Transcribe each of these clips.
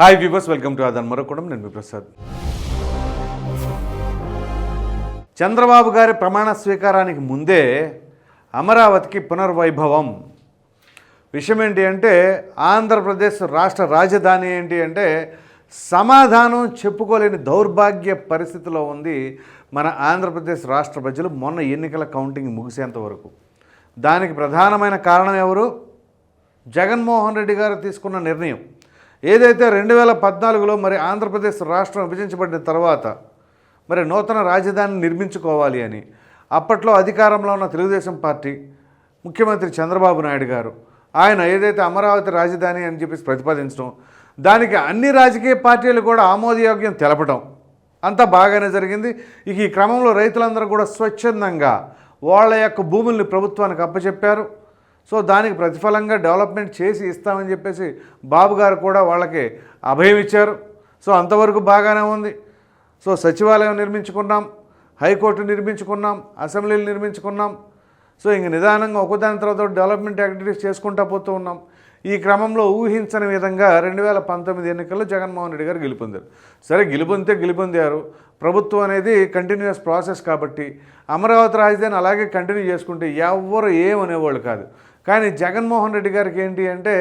Hi viewers welcome to అదన్ మరొకడం. నేను మీ ప్రసాద్. చంద్రబాబు గారి ప్రమాణ స్వీకారానికి ముందే అమరావతికి పునర్వైభవం. విషయం ఏంటి అంటే ఆంధ్రప్రదేశ్ రాష్ట్ర రాజధాని ఏంటి అంటే సమాధానం చెప్పుకోలేని దౌర్భాగ్య పరిస్థితిలో ఉంది మన ఆంధ్రప్రదేశ్ రాష్ట్ర ప్రజలు మొన్న ఎన్నికల కౌంటింగ్ ముగిసేంత వరకు. దానికి ప్రధానమైన కారణం ఎవరు? జగన్మోహన్ రెడ్డి గారు తీసుకున్న నిర్ణయం. ఏదైతే రెండు వేల పద్నాలుగులో మరి ఆంధ్రప్రదేశ్ రాష్ట్రం విభజించబడిన తర్వాత మరి నూతన రాజధానిని నిర్మించుకోవాలి అని అప్పట్లో అధికారంలో ఉన్న తెలుగుదేశం పార్టీ ముఖ్యమంత్రి చంద్రబాబు నాయుడు గారు ఆయన ఏదైతే అమరావతి రాజధాని అని చెప్పేసి ప్రతిపాదించడం దానికి అన్ని రాజకీయ పార్టీలు కూడా ఆమోదయోగ్యం తెలపడం అంతా బాగానే జరిగింది. ఇక ఈ క్రమంలో రైతులందరూ కూడా స్వచ్ఛందంగా వాళ్ళ యొక్క భూముల్ని ప్రభుత్వానికి అప్పచెప్పారు. సో దానికి ప్రతిఫలంగా డెవలప్మెంట్ చేసి ఇస్తామని చెప్పేసి బాబు గారు కూడా వాళ్ళకి అభయం ఇచ్చారు. సో అంతవరకు బాగానే ఉంది. సో సచివాలయం నిర్మించుకున్నాం హైకోర్టు నిర్మించుకున్నాం అసెంబ్లీలు నిర్మించుకున్నాం. సో ఇంక నిదానంగా ఒకదాని తర్వాత డెవలప్మెంట్ యాక్టివిటీస్ చేసుకుంటా పోతూ ఉన్నాం. ఈ క్రమంలో ఊహించని విధంగా రెండు వేల పంతొమ్మిది ఎన్నికల్లో జగన్మోహన్ రెడ్డి గారు గెలుపొందారు. సరే గెలుపొందితే గెలుపొందారు. ప్రభుత్వం అనేది కంటిన్యూస్ ప్రాసెస్ కాబట్టి అమరావతి రాజధాని అలాగే కంటిన్యూ చేసుకుంటే ఎవ్వరు ఏమనేవాళ్ళు కాదు. కానీ జగన్మోహన్ రెడ్డి గారికి ఏంటి అంటే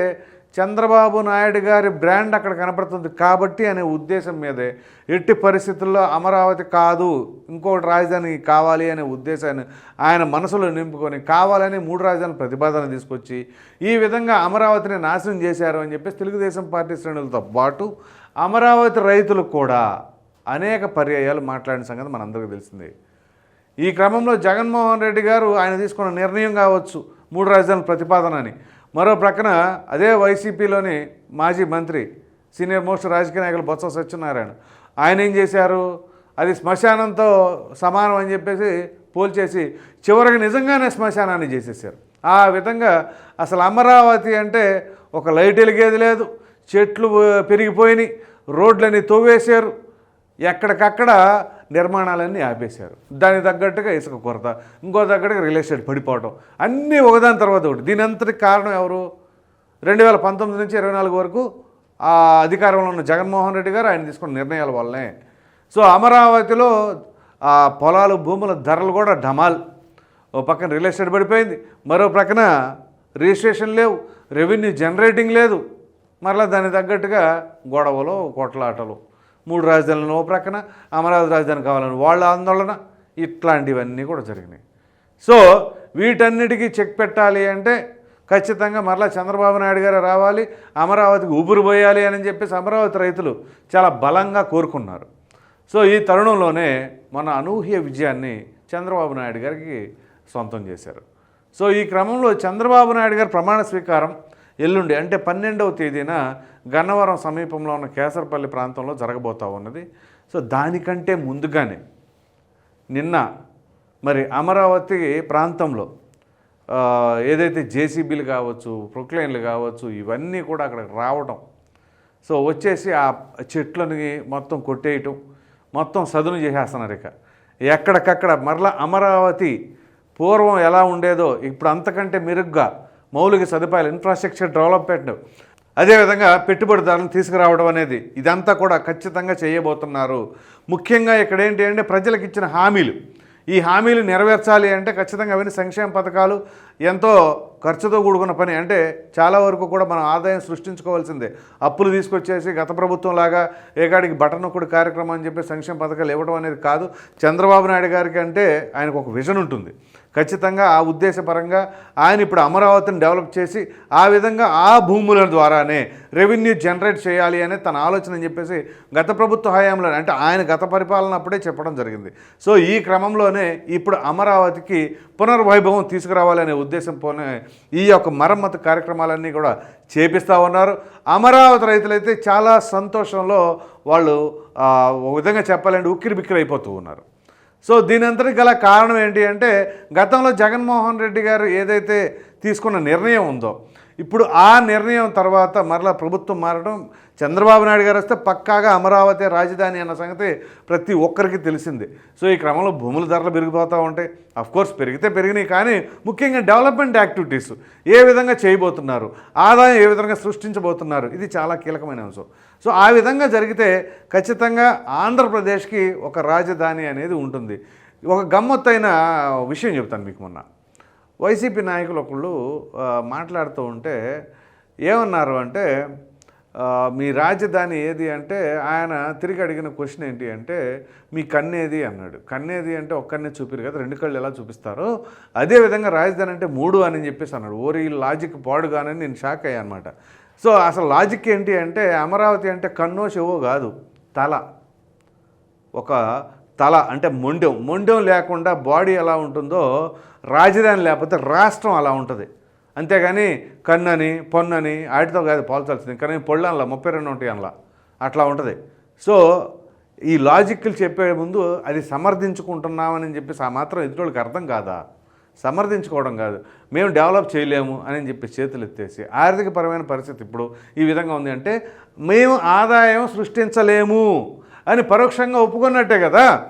చంద్రబాబు నాయుడు గారి బ్రాండ్ అక్కడ కనపడుతుంది కాబట్టి అనే ఉద్దేశం మీదే. ఎట్టి పరిస్థితుల్లో అమరావతి కాదు ఇంకోటి రాజధాని కావాలి అనే ఉద్దేశాన్ని ఆయన మనసులో నింపుకొని కావాలని మూడు రాజధాని ప్రతిపాదన తీసుకొచ్చి ఈ విధంగా అమరావతిని నాశనం చేశారు అని చెప్పేసి తెలుగుదేశం పార్టీ శ్రేణులతో పాటు అమరావతి రైతులు కూడా అనేక పర్యాయాలు మాట్లాడిన సంగతి మనందరికీ తెలిసిందే. ఈ క్రమంలో జగన్మోహన్ రెడ్డి గారు ఆయన తీసుకున్న నిర్ణయం కావచ్చు. మూడు రాజధానుల ప్రతిపాదన అని మరో ప్రక్కన అదే వైసీపీలోని మాజీ మంత్రి సీనియర్ మోస్ట్ రాజకీయ నాయకులు బొత్స సత్యనారాయణ. ఆయన ఏం చేశారు? అది శ్మశానంతో సమానం అని చెప్పేసి పోల్చేసి చివరికి నిజంగానే శ్మశానాన్ని చేసేసారు ఆ విధంగా అసలు అమరావతి అంటే ఒక లైట్ వెలిగేది లేదు. చెట్లు పెరిగిపోయినాయి. రోడ్లని తవ్వేశారు. ఎక్కడికక్కడ నిర్మాణాలన్నీ ఆపేశారు. దానికి తగ్గట్టుగా ఇసుక కొరత ఇంకో తగ్గట్టుగా రియల్ ఎస్టేట్ పడిపోవడం అన్నీ ఒకదాని తర్వాత ఒకటి. దీని అంతటి కారణం ఎవరు? రెండు వేల పంతొమ్మిది నుంచి ఇరవై నాలుగు వరకు ఆ అధికారంలో ఉన్న జగన్మోహన్ రెడ్డి గారు ఆయన తీసుకున్న నిర్ణయాల వల్లనే. సో అమరావతిలో ఆ పొలాలు భూముల ధరలు కూడా ఢమాల్. ఓ పక్కన రియల్ ఎస్టేట్ పడిపోయింది. మరో ప్రక్కన రిజిస్ట్రేషన్ లేవు రెవెన్యూ జనరేటింగ్ లేదు. మరలా దానికి తగ్గట్టుగా గొడవలు కొట్లాటలు. మూడు రాజధానులను ఓ ప్రక్కన అమరావతి రాజధాని కావాలని వాళ్ళ ఆందోళన ఇట్లాంటివన్నీ కూడా జరిగినాయి. సో వీటన్నిటికీ చెక్ పెట్టాలి అంటే ఖచ్చితంగా మరలా చంద్రబాబు నాయుడు గారు రావాలి అమరావతికి ఊపిరి పోయాలి అని చెప్పేసి అమరావతి రైతులు చాలా బలంగా కోరుకున్నారు. సో ఈ తరుణంలోనే మన అనూహ్య విజయాన్ని చంద్రబాబు నాయుడు గారికి సొంతం చేశారు. సో ఈ క్రమంలో చంద్రబాబు నాయుడు గారి ప్రమాణ స్వీకారం ఎల్లుండి అంటే పన్నెండవ తేదీన గన్నవరం సమీపంలో ఉన్న కేసరపల్లి ప్రాంతంలో జరగబోతా ఉన్నది. సో దానికంటే ముందుగానే నిన్న మరి అమరావతి ప్రాంతంలో ఏదైతే జేసీబీలు కావచ్చు ప్రొక్లైన్లు కావచ్చు ఇవన్నీ కూడా అక్కడికి రావడం సో వచ్చేసి ఆ చెట్లని మొత్తం కొట్టేయటం మొత్తం సదును చేసేస్తున్నారు ఇక. ఎక్కడికక్కడ మరలా అమరావతి పూర్వం ఎలా ఉండేదో ఇప్పుడు అంతకంటే మెరుగ్గా మౌలిక సదుపాయాలు ఇన్ఫ్రాస్ట్రక్చర్ డెవలప్మెంట్ అదేవిధంగా పెట్టుబడిదారులను తీసుకురావడం అనేది ఇదంతా కూడా ఖచ్చితంగా చేయబోతున్నారు. ముఖ్యంగా ఇక్కడ ఏంటి అంటే ప్రజలకు ఇచ్చిన హామీలు. ఈ హామీలు నెరవేర్చాలి అంటే ఖచ్చితంగా అవన్నీ సంక్షేమ పథకాలు ఎంతో ఖర్చుతో కూడుకున్న పని. అంటే చాలా వరకు కూడా మనం ఆదాయం సృష్టించుకోవాల్సిందే. అప్పులు తీసుకొచ్చేసి గత ప్రభుత్వం లాగా ఏకాడికి బటన్ ఒకటి కార్యక్రమం అని చెప్పి సంక్షేమ పథకాలు ఇవ్వడం అనేది కాదు. చంద్రబాబు నాయుడు గారికి అంటే ఆయనకు ఒక విజన్ ఉంటుంది. ఖచ్చితంగా ఆ ఉద్దేశపరంగా ఆయన ఇప్పుడు అమరావతిని డెవలప్ చేసి ఆ విధంగా ఆ భూముల ద్వారానే రెవెన్యూ జనరేట్ చేయాలి అనే తన ఆలోచన అని చెప్పేసి గత ప్రభుత్వ హయాంలో అంటే ఆయన గత పరిపాలన అప్పుడే చెప్పడం జరిగింది. సో ఈ క్రమంలోనే ఇప్పుడు అమరావతికి పునర్వైభవం తీసుకురావాలనే ఉద్దేశంతోనే ఈ యొక్క మరమ్మతు కార్యక్రమాలన్నీ కూడా చేపిస్తూ ఉన్నారు. అమరావతి రైతులైతే చాలా సంతోషంలో వాళ్ళు ఒక విధంగా చెప్పాలంటే ఉక్కిరి బిక్కిరి అయిపోతూ ఉన్నారు. సో దీని గల కారణం ఏంటి అంటే గతంలో జగన్మోహన్ రెడ్డి గారు ఏదైతే తీసుకున్న నిర్ణయం ఉందో ఇప్పుడు ఆ నిర్ణయం తర్వాత మరలా ప్రభుత్వం మారడం చంద్రబాబు నాయుడు గారు వస్తే పక్కాగా అమరావతి రాజధాని అన్న సంగతి ప్రతి ఒక్కరికి తెలిసింది. సో ఈ క్రమంలో భూముల ధరలు పెరిగిపోతూ ఉంటాయి. కోర్స్ పెరిగితే పెరిగినాయి కానీ ముఖ్యంగా డెవలప్మెంట్ యాక్టివిటీస్ ఏ విధంగా చేయబోతున్నారు ఆదాయం ఏ విధంగా సృష్టించబోతున్నారు ఇది చాలా కీలకమైన అంశం. సో ఆ విధంగా జరిగితే ఖచ్చితంగా ఆంధ్రప్రదేశ్కి ఒక రాజధాని అనేది ఉంటుంది. ఒక గమ్మత్తైన విషయం చెప్తాను మీకు మొన్న. వైసీపీ నాయకులు ఒకళ్ళు మాట్లాడుతూ ఉంటే ఏమన్నారు అంటే మీ రాజధాని ఏది అంటే ఆయన తిరిగి అడిగిన క్వశ్చన్ ఏంటి అంటే మీ కన్నేది అన్నాడు. కన్నేది అంటే ఒక్కనే చూపిరు కదా రెండు కళ్ళు ఎలా చూపిస్తారో అదేవిధంగా రాజధాని అంటే మూడు అని చెప్పేసి అన్నాడు. ఓరి లాజిక్ పాడుగానని నేను షాక్ అయ్యా అనమాట సో అసలు లాజిక్ ఏంటి అంటే అమరావతి అంటే కన్నో చెవో కాదు తల. ఒక తల అంటే మొండెం. మొండెం లేకుండా బాడీ ఎలా ఉంటుందో రాజధాని లేకపోతే రాష్ట్రం అలా ఉంటుంది. అంతేగాని కన్నని పొన్నని వాటితో కాదు పోల్చాల్సింది. కానీ పొళ్ళు అనలా ముప్పై రెండు ఉంటాయి అనలా. అట్లా ఉంటుంది. సో ఈ లాజిక్లు చెప్పే ముందు అది సమర్థించుకుంటున్నామని చెప్పేసి ఆ మాత్రం ఎదుటోళ్ళకి అర్థం కాదా? సమర్థించుకోవడం కాదు. మేము డెవలప్ చేయలేము అని చెప్పి చేతులు ఎత్తేసి ఆర్థికపరమైన పరిస్థితి ఇప్పుడు ఈ విధంగా ఉంది అంటే మేము ఆదాయం సృష్టించలేము. అని పరోక్షంగా ఒప్పుకున్నట్టే కదా.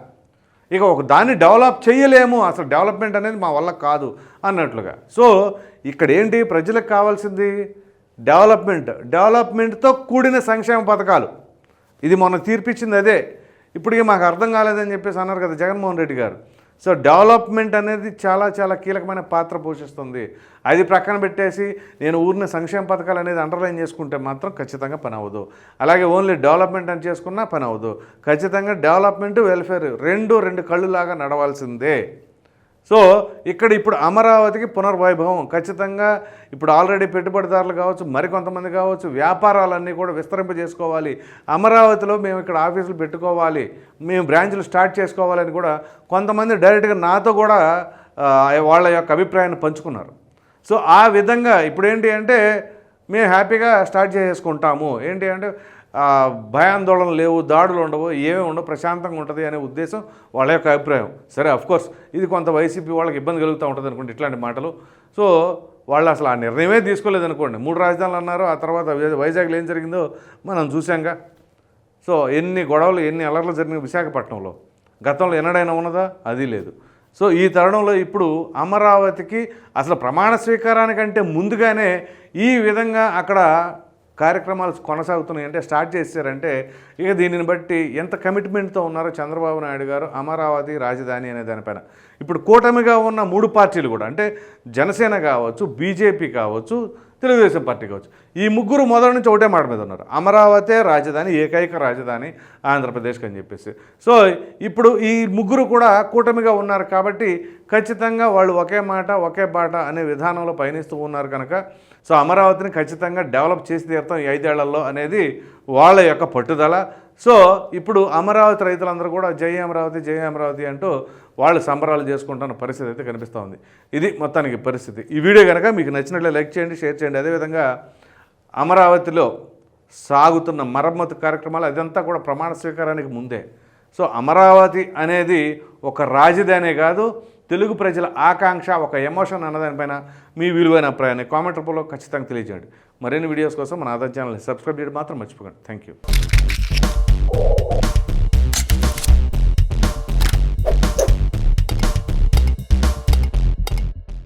ఇక ఒక దాన్ని డెవలప్ చేయలేము అసలు డెవలప్మెంట్ అనేది మా వల్ల కాదు అన్నట్లుగా. సో ఇక్కడ ఏంటి ప్రజలకు కావాల్సింది? డెవలప్మెంట్. డెవలప్మెంట్తో కూడిన సంక్షేమ పథకాలు. ఇది మొన్న తీర్పిచ్చింది అదే. ఇప్పటికీ మాకు అర్థం కాలేదని చెప్పేసి అన్నారు కదా జగన్మోహన్ రెడ్డి గారు. సో డెవలప్మెంట్ అనేది చాలా చాలా కీలకమైన పాత్ర పోషిస్తుంది. అది ప్రక్కన పెట్టేసి నేను ఊరిన సంక్షేమ పథకాలు అనేది అండర్లైన్ చేసుకుంటే మాత్రం ఖచ్చితంగా పని అవ్వదు. అలాగే ఓన్లీ డెవలప్మెంట్ అని చేసుకున్నా పని అవ్వదు. ఖచ్చితంగా డెవలప్మెంట్ వెల్ఫేర్ రెండు రెండు కళ్ళులాగా నడవాల్సిందే. సో ఇక్కడ ఇప్పుడు అమరావతికి పునర్వైభవం ఖచ్చితంగా ఇప్పుడు ఆల్రెడీ పెట్టుబడిదారులు కావచ్చు మరికొంతమంది కావచ్చు వ్యాపారాలన్నీ కూడా విస్తరింపజేసుకోవాలి. అమరావతిలో మేము ఇక్కడ ఆఫీసులు పెట్టుకోవాలి మేము బ్రాంచ్లు స్టార్ట్ చేసుకోవాలని కూడా కొంతమంది డైరెక్ట్గా నాతో కూడా వాళ్ళ యొక్క అభిప్రాయాన్ని పంచుకున్నారు. సో ఆ విధంగా ఇప్పుడు ఏంటి అంటే మేము హ్యాపీగా స్టార్ట్ చేసుకుంటాము ఏంటి అంటే భయాందోళనలు భయాందోళన లేవు దాడులు ఉండవు ఏమీ ఉండవు ప్రశాంతంగా ఉంటుంది అనే ఉద్దేశం వాళ్ళ యొక్క అభిప్రాయం. సరే అఫ్కోర్స్ ఇది కొంత వైసీపీ వాళ్ళకి ఇబ్బంది కలుగుతూ ఉంటుంది అనుకోండి ఇట్లాంటి మాటలు. సో వాళ్ళు అసలు ఆ నిర్ణయమే తీసుకోలేదు అనుకోండి. మూడు రాజధానులు అన్నారు ఆ తర్వాత వైజాగ్లో ఏం జరిగిందో మనం చూసాంగా సో ఎన్ని గొడవలు ఎన్ని అలర్లు జరిగిన విశాఖపట్నంలో గతంలో ఎన్నడైనా ఉన్నదా? అది లేదు. సో ఈ తరుణంలో ఇప్పుడు అమరావతికి అసలు ప్రమాణ స్వీకారానికంటే ముందుగానే ఈ విధంగా అక్కడ కార్యక్రమాలు కొనసాగుతున్నాయి అంటే స్టార్ట్ చేశారంటే ఇక దీనిని బట్టి ఎంత కమిట్మెంట్తో ఉన్నారో చంద్రబాబు నాయుడు గారు అమరావతి రాజధాని అనే దానిపైన. ఇప్పుడు కూటమిగా ఉన్న మూడు పార్టీలు కూడా అంటే జనసేన కావచ్చు బీజేపీ కావచ్చు తెలుగుదేశం పార్టీ కావచ్చు. ఈ ముగ్గురు మొదటి నుంచి ఒకటే మాట మీద ఉన్నారు. అమరావతే రాజధాని ఏకైక రాజధాని ఆంధ్రప్రదేశ్కి అని చెప్పేసి. సో ఇప్పుడు ఈ ముగ్గురు కూడా కూటమిగా ఉన్నారు కాబట్టి ఖచ్చితంగా వాళ్ళు ఒకే మాట ఒకే బాట అనే విధానంలో పయనిస్తూ ఉన్నారు కనుక. సో అమరావతిని ఖచ్చితంగా డెవలప్ చేసి తీరుతాం ఈ ఐదేళ్ళలో అనేది వాళ్ళ యొక్క పట్టుదల. సో ఇప్పుడు అమరావతి రైతులందరూ కూడా జై అమరావతి జై అమరావతి అంటూ వాళ్ళు సంబరాలు చేసుకుంటున్న పరిస్థితి అయితే కనిపిస్తూ ఉంది. ఇది మొత్తానికి పరిస్థితి. ఈ వీడియో కనుక మీకు నచ్చినట్లే లైక్ చేయండి షేర్ చేయండి. అదేవిధంగా అమరావతిలో సాగుతున్న మరమ్మతు కార్యక్రమాలు అదంతా కూడా ప్రమాణ స్వీకారానికి ముందే. సో అమరావతి అనేది ఒక రాజధానే కాదు తెలుగు ప్రజల ఆకాంక్ష ఒక ఎమోషన్ అన్నదానిపైన మీ విలువైన అభిప్రాయాన్ని కామెంట్ రూపంలో ఖచ్చితంగా తెలియజేయండి. మరిన్ని వీడియోస్ కోసం మన ఆధార్ ఛానల్ని సబ్స్క్రైబ్ చేయడం మాత్రం మర్చిపోకండి. Thank you